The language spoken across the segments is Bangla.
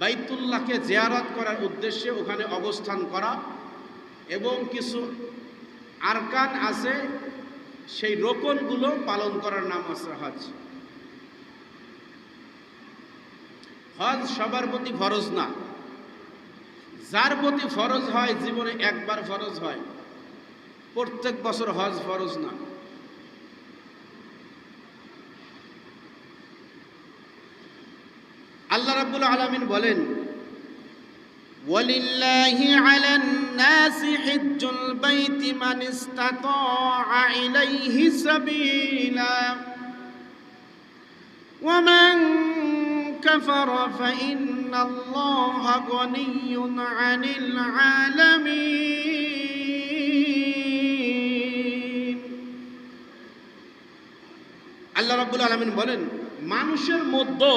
বাইতুল্লাহকে জিয়ারত করার উদ্দেশ্যে ওখানে অবস্থান করা এবং কিছু আরকান আছে, সেই রোকনগুলো পালন করার নাম আছে হজ। হজ সবার প্রতি ফরজ না। যার প্রতি ফরজ হয়, জীবনে একবার ফরজ হয়। প্রত্যেক বছর হজ ফরজ না। রাব্বুল আলামিন বলেন ولله على الناس حج البيت من استطاع إليه سبيلا ومن كفر فإن الله غني عن العالمين আল্লাহ রাব্বুল আলামিন বলেন মানুষের মধ্যে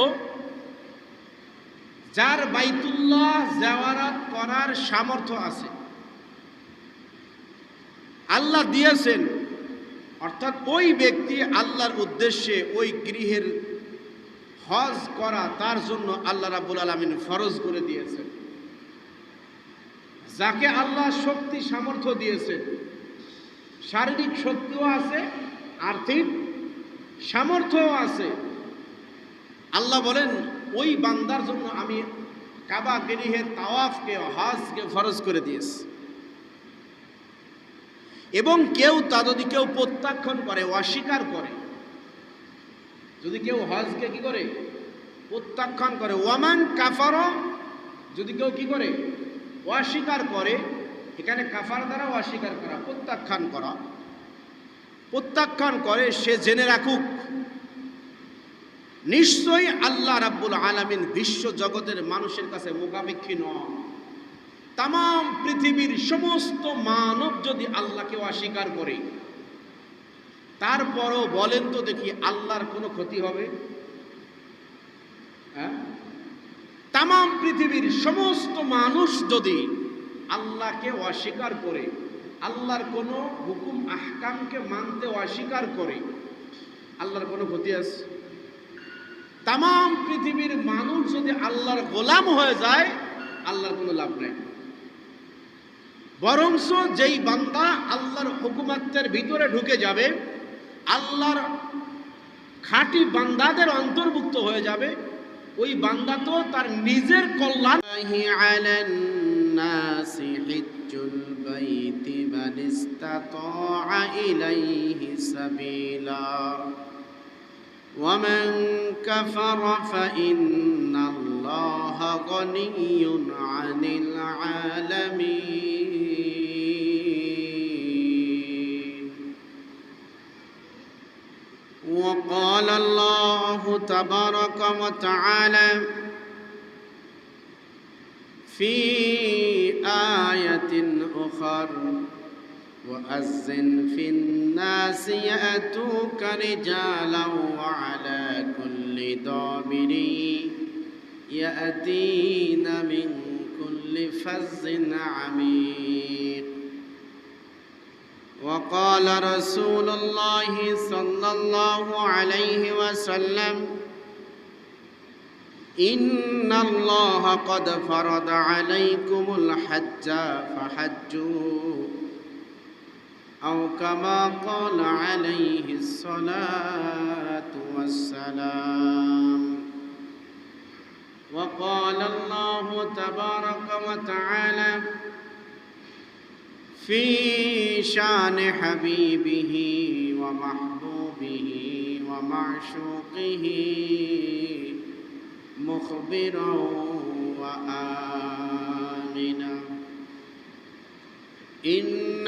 যার বাইতুল্লাহ জাওয়ারাত করার সামর্থ্য আছে। আল্লাহ দিয়েছেন, অর্থাৎ ওই ব্যক্তি আল্লাহর উদ্দেশ্যে ওই গৃহের হজ করা তার জন্য আল্লাহ রাব্বুল আলামিন ফরজ করে দিয়েছেন। যাকে আল্লাহ শক্তি, সামর্থ্য দিয়েছেন, শারীরিক শক্তিও আছে, আর্থিক সামর্থ্যও আছে। আল্লাহ বলেন ওই বান্দার জন্য আমি কাবা গৃহের তাওয়াফকে, হজকে ফরজ করে দিয়েছি। এবং কেউ তা যদি কেউ প্রত্যাখ্যান করে, অস্বীকার করে, যদি কেউ হজকে কি করে? প্রত্যাখ্যান করে। ওয়ামান কাফার, যদি কেউ কি করে? অস্বীকার করে, এখানে কাফার দ্বারা অস্বীকার করা, প্রত্যাখ্যান করা। প্রত্যাখ্যান করে, সে জেনে রাখুক নিশ্চয়ই আল্লাহ রাব্বুল আলামিন বিশ্ব জগতের মানুষের কাছে মুখাপেক্ষী নন। তাম পৃথিবীর সমস্ত মানব যদি আল্লাহকে অস্বীকার করে, তারপরও বলেন তো দেখি আল্লাহর কোনো ক্ষতি হবে? হ্যাঁ? তাম পৃথিবীর সমস্ত মানুষ যদি আল্লাহকে অস্বীকার করে, আল্লাহর কোনো হুকুম, আহকামকে মানতে অস্বীকার করে, আল্লাহর কোনো ক্ষতি আছে? তাম পৃথিবীর মানুষ যদি আল্লাহর গোলাম হয়ে যায়, আল্লাহর কোনো লাভ নাই। বরংস যেই বান্দা আল্লাহর হুকুমাত্মের ভিতরে ঢুকে যাবে, আল্লাহর খাঁটি বান্দাদের অন্তর্ভুক্ত হয়ে যাবে, ওই বান্দা তো তার নিজের কল্যাণ ومن كفر فإن الله غني عن العالمين. وقال الله تبارك وتعالى في آية أخر وأذن في الناس يأتوك رجالا وعلى كل ضامر يأتين من كل فز عميق. وقال رسول الله صلى الله عليه وسلم إن الله قد فرض عليكم الحج فحجوا. أو كما قال عليه الصلاة والسلام. وقال الله تبارك وتعالى في شان حبيبه ومحبوبه ومعشوقه مخبرا وآمنا. إن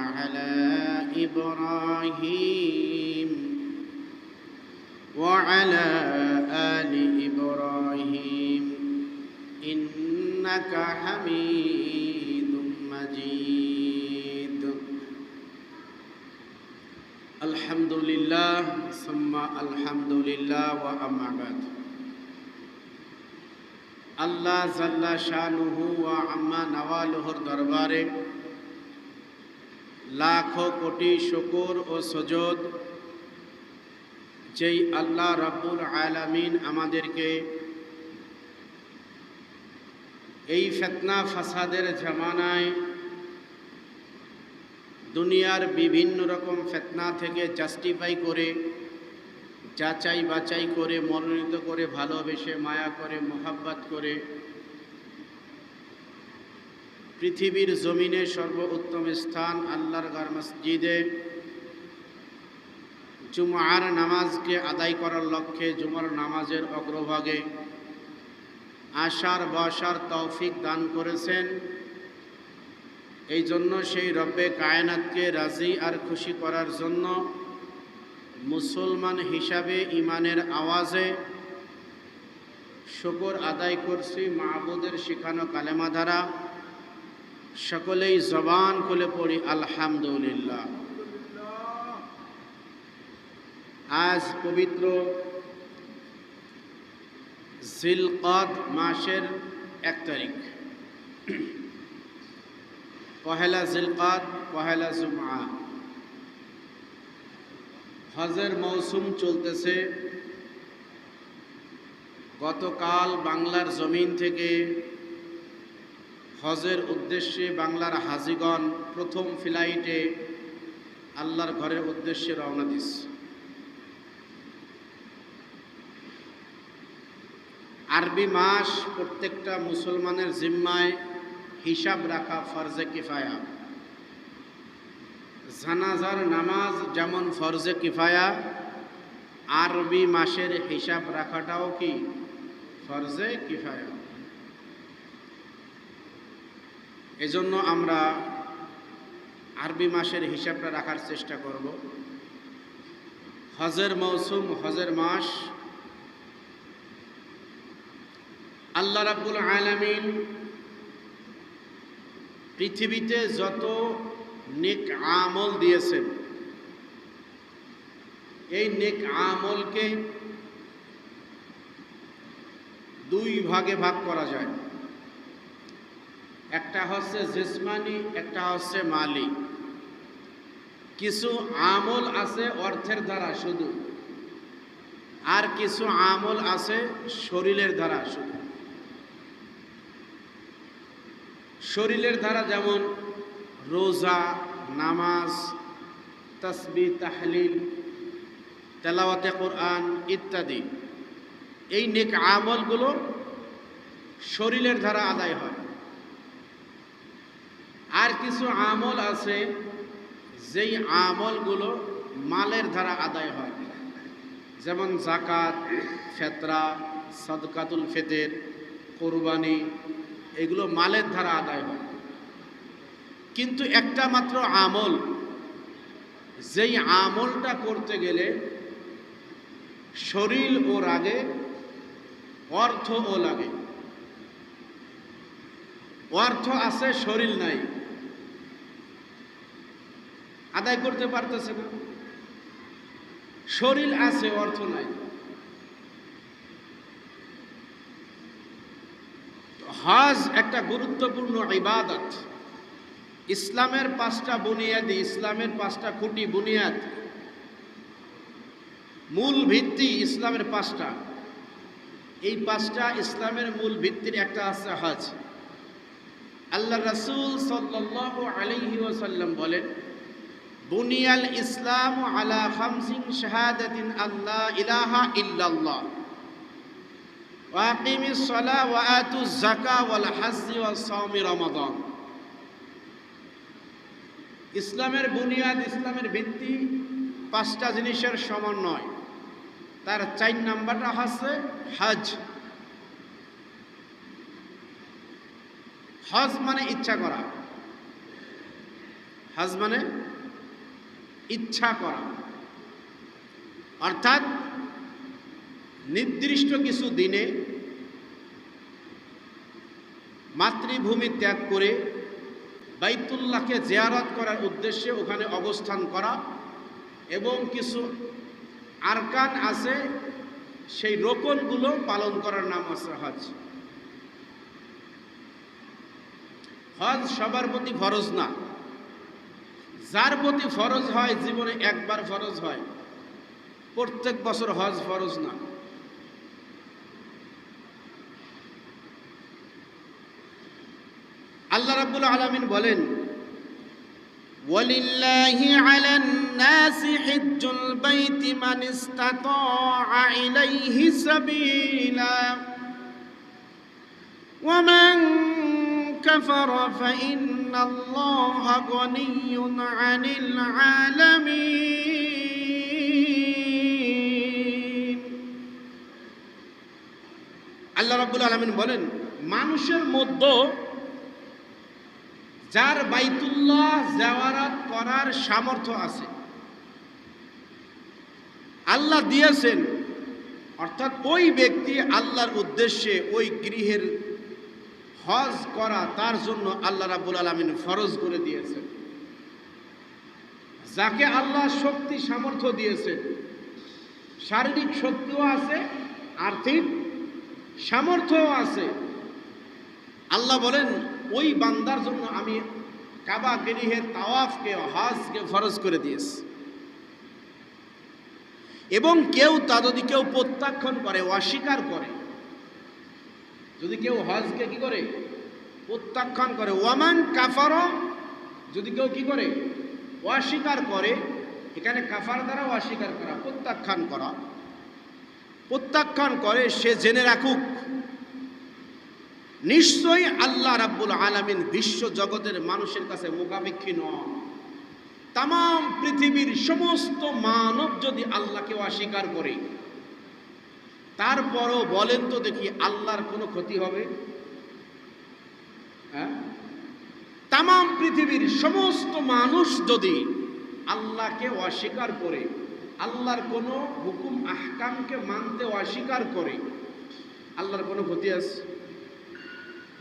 على إبراهيم وعلى آل إبراهيم إنك حميد مجيد الحمد لله ثم الحمد لله وأما بعد আল্লাহ জাল্লা শানুহু ওয়া আম্মা নওয়ালুহুর দরবারে লাখো কোটি শুকুর ও সজদ যেই আল্লাহ রাব্বুল আলামিন আমাদেরকে এই ফেতনা ফাসাদের জামানায় দুনিয়ার বিভিন্ন রকম ফেতনা থেকে জাস্টিফাই করে যাচাই বাছাই করে, মনোনীত করে, ভালোবেসে, মায়া করে, মোহাব্বত করে পৃথিবীর জমিনে সর্বোত্তম স্থান আল্লাহর গার মসজিদে। জুমার নামাজকে আদায় করার লক্ষ্যে জুমার নামাজের অগ্রভাগে আশার বসার তৌফিক দান করেছেন। এই জন্য সেই রব্বে কায়নাতকে রাজি আর খুশি করার জন্য মুসলমান হিসাবে ইমানের আওয়াজে শকর আদায় করছি মাহবুদের শিখানো কালেমা দ্বারা। সকলেই জবান খুলে পড়ি, আলহামদুলিল্লাহ। আজ পবিত্র জিলকদ মাসের এক তারিখ। পহেলা জিলকদ, পহেলা জুমা হজের মৌসুম চলতেছে। গতকাল বাংলার জমিন থেকে হজের উদ্দেশ্যে বাংলার হাজিগণ প্রথম ফ্লাইটে আল্লাহর ঘরের উদ্দেশ্যে রওনা দিচ্ছে আরবি মাস প্রত্যেকটা মুসলমানের জিম্মায় হিসাব রাখা ফরজে কিফায়া। জানাজার নামাজ যেমন ফরজে কিফায়া, আরবি মাসের হিসাব রাখাটাও কি ফরজে কিফায়া? এজন্য আমরা আরবি মাসের হিসাবটা রাখার চেষ্টা করব। হজের মৌসুম, হজের মাস। আল্লাহ রাব্বুল আলামিন পৃথিবীতে যত নেক আমল দিয়েছেন, এই নেক আমলকে দুই ভাগে ভাগ করা যায়। একটা হচ্ছে জিসমানি, একটা হচ্ছে মালি কিছু আমল আছে অর্থের দ্বারা শুধু, আর কিছু আমল আছে শরীরের দ্বারা শুধু। শরীরের দ্বারা যেমন রোজা, নামাজ, তসবি, তাহলিল, তেলাওয়াতে কোরআন ইত্যাদি, এই নেক আমলগুলো শরীরের দ্বারা আদায় হয়। কিছু আমল আছে, যেই আমলগুলো মালের দ্বারা আদায় হয়। যেমন জাকাত ফেতরা, সদকাতুল ফেতের, কোরবানি, এগুলো মালের দ্বারা আদায় হয়। কিন্তু একটা মাত্র আমল, যেই আমলটা করতে গেলে শরীর ও রাগে অর্থ ও লাগে। অর্থ আছে, শরীর নাই। আদায় করতে পারতেছে না। শরীর আছে, অর্থ নাই। হজ একটা গুরুত্বপূর্ণ ইবাদত। ইসলামের পাঁচটা বুনিয়াদি, ইসলামের পাঁচটা খুঁটি বুনিয়াদ। মূল ভিত্তি ইসলামের পাঁচটা। এই পাঁচটা ইসলামের মূল ভিত্তির একটা আছে হজ। আল্লাহ রাসূল সাল্লাল্লাহু আলাইহি ওয়াসাল্লাম বলেন বুনিয়াল ইসলাম আলা খামসিন শাহাদাতিন আল্লাহ ইলাহা ইল্লাল্লাহ। ওয়াকিমিস সলা ওয়া আতুজ যাকা ওয়াল হাজ্জি ওয়া সাওমি রমাদান। ইসলামের বুনিয়াদ, ইসলামের ভিত্তি পাঁচটা জিনিসের সমন্বয় তার চার নাম্বারটা হচ্ছে হজ। হজ মানে ইচ্ছা করা। হজ মানে ইচ্ছা করা। অর্থাৎ নির্দিষ্ট কিছু দিনে মাতৃভূমি ত্যাগ করে বাইতুল্লাহকে জেয়ারত করার উদ্দেশ্যে ওখানে অবস্থান করা এবং কিছু আরকান আছে, সেই রোকনগুলো পালন করার নাম আছে হজ। হজ সবার প্রতি ফরজ না। যার প্রতি ফরজ হয়, জীবনে একবার ফরজ হয়। প্রত্যেক বছর হজ ফরজ না। আল্লাহ রাব্বুল আলামিন বলেন, ওয়ালিল্লাহি আলান নাসি হিজ্জুল বাইতি মান ইসতাতা ইলাইহি সাবিলা। ওয়া মান কাফারা ফা ইন فإن الله غني عن العالمين আল্লাহ রাব্বুল আলামিন বলেন মানুষের মধ্যে যার বাইতুল্লাহ জাওয়ারাত করার সামর্থ্য আছে আল্লাহ দিয়েছেন অর্থাৎ ওই ব্যক্তি আল্লাহর উদ্দেশ্যে ওই গৃহের হজ করা তার জন্য আল্লাহ রাবুল আলমিন ফরজ করে দিয়েছেন। যাকে আল্লাহ শক্তি, সামর্থ্য দিয়েছেন, শারীরিক শক্তিও আছে, আর্থিক সামর্থ্যও আছে। আল্লাহ বলেন, ওই বান্দার জন্য আমি কাবা গৃহের তাওয়াফকে, হজকে ফরজ করে দিয়েছি। এবং কেউ তা যদি কেউ প্রত্যাখ্যান করে, অস্বীকার করে যদি কেউ হজকে কি করে? প্রত্যাখ্যান করে। ওয়ামান কাফার, যদি কেউ কি করে? অস্বীকার করে। এখানে কাফার দ্বারা অস্বীকার করা, প্রত্যাখ্যান করা। প্রত্যাখ্যান করে, সে জেনে রাখুক। নিশ্চয়ই আল্লাহ রাব্বুল আলামিন বিশ্ব জগতের মানুষের কাছে মুখাপেক্ষী নন। তাম, পৃথিবীর সমস্ত মানব যদি আল্লাহকে অস্বীকার করে তারপরও বলেন তো দেখি আল্লাহর কোনো ক্ষতি হবে? হ্যাঁ? তাম পৃথিবীর সমস্ত মানুষ যদি আল্লাহকে অস্বীকার করে, আল্লাহর কোনো হুকুম, আহকামকে মানতে অস্বীকার করে, আল্লাহর কোনো ক্ষতি আছে?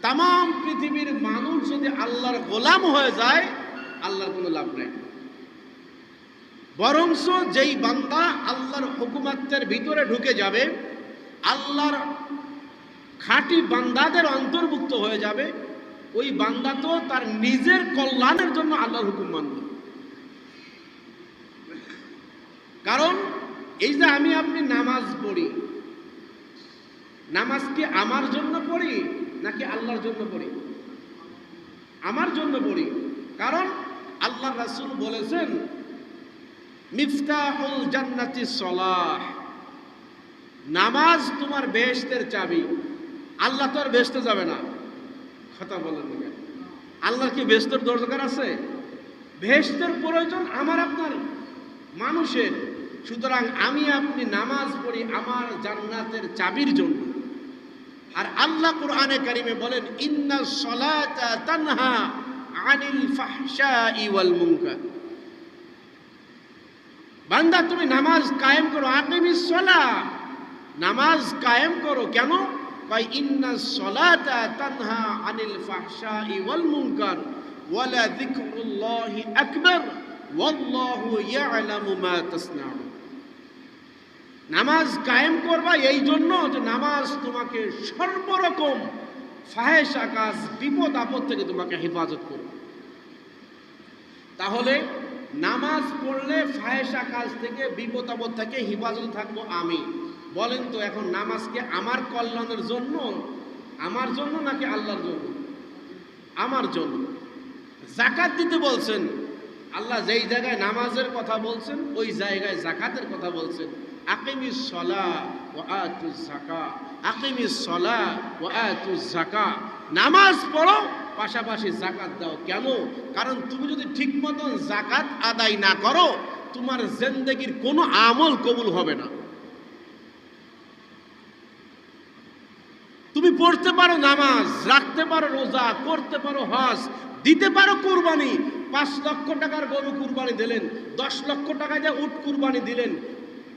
তাম পৃথিবীর মানুষ যদি আল্লাহর গোলাম হয়ে যায়, আল্লাহর কোনো লাভ নাই। বরংস যেই বান্দা আল্লাহর হুকুমাত্মের ভিতরে ঢুকে যাবে আল্লাহর খাঁটি বান্দাদের অন্তর্ভুক্ত হয়ে যাবে, ওই বান্দা তো তার নিজের কল্যাণের জন্য আল্লাহর হুকুম মানবে। কারণ এই যে আমি আপনি নামাজ পড়ি, নামাজ কি আমার জন্য পড়ি নাকি আল্লাহর জন্য পড়ি? আমার জন্য পড়ি। কারণ আল্লাহ রাসূল বলেছেন, মিফতাহুল জান্নাতি সলাহ। নামাজ তোমার বেহেশতের চাবি। আল্লাহ তো আর বেহেশতে যাবে না। কথা বলেন না আল্লাহর কি বেহেশতের দরকার আছে? বেহেশতের প্রয়োজন আমার আপনার, মানুষের। সুতরাং আমি আপনি নামাজ পড়ি আমার জান্নাতের চাবির জন্য। আর আল্লাহ কোরআনে কারিমে বলেন, ইন্না সলাতা তানহা আনিল ফাহশাই ওয়াল মুনকার। বান্দা, তুমি নামাজ কায়েম করো, আকিমিস সলা নামাজ কায়েম করো। কেন? কয়, ইন্না সলাতা তানহা আনিল ফাহশাই ওয়াল মুনকার ওয়ালা যিকরুল্লাহি আকবার ওয়াল্লাহু ইয়ালামু মা তাসনাউন। নামাজ কায়েম করবা এই জন্য যে নামাজ তোমাকে সর্বরকম ফাহেস আকাশ, বিপদ আপদ থেকে তোমাকে হেফাজত করবে। তাহলে নামাজ পড়লে ফাহেস আকাশ থেকে, বিপদ আপদ থেকে হেফাজত থাকব আমি। বলেন তো এখন নামাজকে আমার কল্যাণের জন্য? আমার জন্য নাকি আল্লাহর জন্য? আমার জন্য। জাকাত দিতে বলছেন। আল্লাহ যেই জায়গায় নামাজের কথা বলছেন, ওই জায়গায় জাকাতের কথা বলছেন। আকিমিস সলা ও আতুজ জাকা আকিমিস সলা ও আতুজ জাকা নামাজ পড়ো, পাশাপাশি জাকাত দাও। কেন? কারণ তুমি যদি ঠিক মতন জাকাত আদায় না করো, তোমার জিন্দেগির কোনো আমল কবুল হবে না তুমি পড়তে পারো নামাজ, রাখতে পারো রোজা, করতে পারো হজ, দিতে পারো কুরবানি। পাঁচ লক্ষ টাকার গরু কুরবানি দিলেন, দশ লক্ষ টাকা দিয়ে উট কুরবানি দিলেন।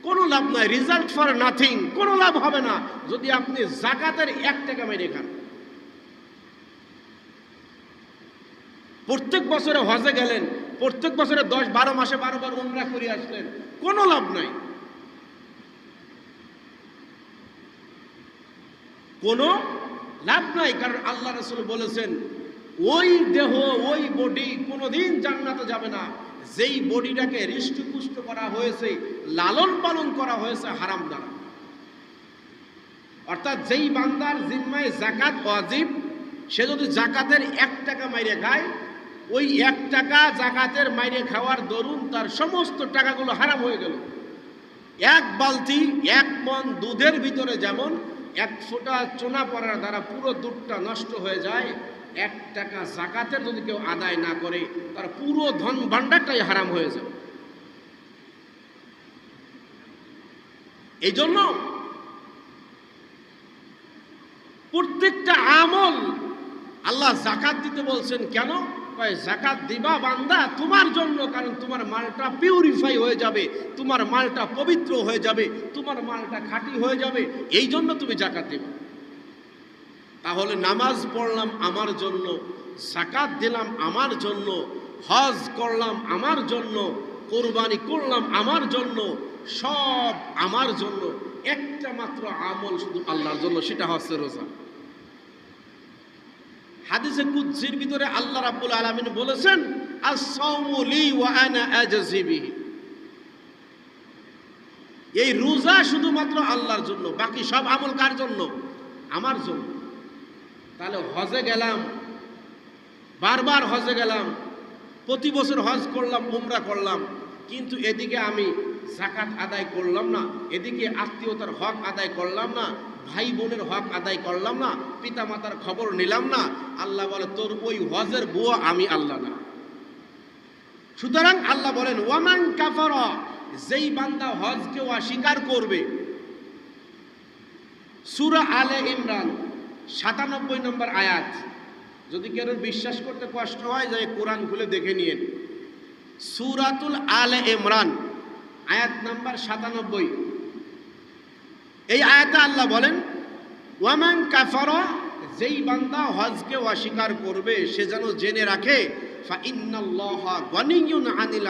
কোনো লাভ নাই রেজাল্ট ফর নাথিং কোনো লাভ হবে না। যদি আপনি জাকাতের এক টাকা মেরে খান। প্রত্যেক বছরে হজে গেলেন, প্রত্যেক বছরে দশ, বারো মাসে বারো বার উমরা করে আসলেন, কোনো লাভ নাই। কোনো লাভ নাই, কারণ আল্লাহ রসুল বলেছেন, ওই দেহ, ওই বডি কোনোদিন জান্নাতে যাবে না। যেই বডিটাকে হৃষ্টপুষ্ট করা হয়েছে, লালন পালন করা হয়েছে, হারাম দ্বারা অর্থাৎ যেই বান্দার জিম্মায় জাকাত ওয়াজিব, সে যদি জাকাতের এক টাকা মাইরে খায়, ওই এক টাকা জাকাতের মাইরে খাওয়ার দরুন তার সমস্ত টাকাগুলো হারাম হয়ে গেল। এক বালতি, এক মন দুধের ভিতরে যেমন এক ফোঁটা চোনা পড়ার দ্বারা পুরো দুধটা নষ্ট হয়ে যায়। এক টাকা জাকাতের যদি কেউ আদায় না করে, তার পুরো ধন ভাণ্ডারটাই হারাম হয়ে যাবে। এই জন্য প্রত্যেকটা আমল আল্লাহ জাকাত দিতে বলছেন, কেন? জাকাত দিবা বান্দা তোমার জন্য, কারণ তোমার মালটা পিউরিফাই হয়ে যাবে, তোমার মালটা পবিত্র হয়ে যাবে, তোমার মালটা খাঁটি হয়ে যাবে, এই জন্য তুমি জাকাত দিবা। তাহলে নামাজ পড়লাম আমার জন্য, জাকাত দিলাম আমার জন্য, হজ করলাম আমার জন্য, কোরবানি করলাম আমার জন্য, সব আমার জন্য, একটা মাত্র আমল শুধু আল্লাহর জন্য, সেটা হচ্ছে রোজা। হাদিসে কুদ্সির ভিতরে আল্লাহ রাব্বুল আলামিন বলেছেন, আস-সাওমু লি ওয়া আনা আজজি বিহি। এই রোজা শুধুমাত্র আল্লাহর জন্য, বাকি সব আমল কার জন্য? আমার জন্য। তাহলে হজে গেলাম, বারবার হজে গেলাম, প্রতি বছর হজ করলাম, উমরা করলাম, কিন্তু এদিকে আমি জাকাত আদায় করলাম না, এদিকে আত্মীয়তার হক আদায় করলাম না ভাই বোনের হক আদায় করলাম না পিতা মাতার খবর নিলাম না, আল্লাহ বলে, তোর ওই হজের বুয়া আমি আল্লাহ না। সুতরাং আল্লাহ বলেন, ওয়ামান কাফারা, যেই বান্দা হজকে অস্বীকার করবে। সুরা আলে ইমরান, সাতানব্বই নম্বর আয়াত। যদি কেউ বিশ্বাস করতে কষ্ট হয় যে কোরআন খুলে দেখে নিন সুরাতুল আলে ইমরান, আয়াত নাম্বার সাতানব্বই। এই আয়াতে আল্লাহ বলেন, ওয়ামান কাফারা, যেই বান্দা হজকে অস্বীকার করবে, সে যেন জেনে রাখে আনিল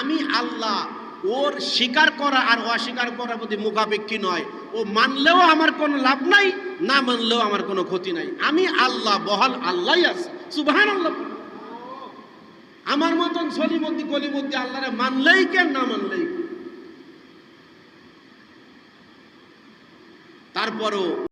আমি আল্লাহ, ওর স্বীকার করা আর অস্বীকার করার প্রতি মুখাপেক্ষী নয়। ও মানলেও আমার কোনো লাভ নাই, না মানলেও আমার কোনো ক্ষতি নাই। আমি আল্লাহ, বহাল আল্লাহ আছে। সুবহান আল্লাহ আমার মতন সলিমদ্দি, কলিমদ্দি আল্লাহরে মানলেই কেন না মানলেই? কেন? তারপরও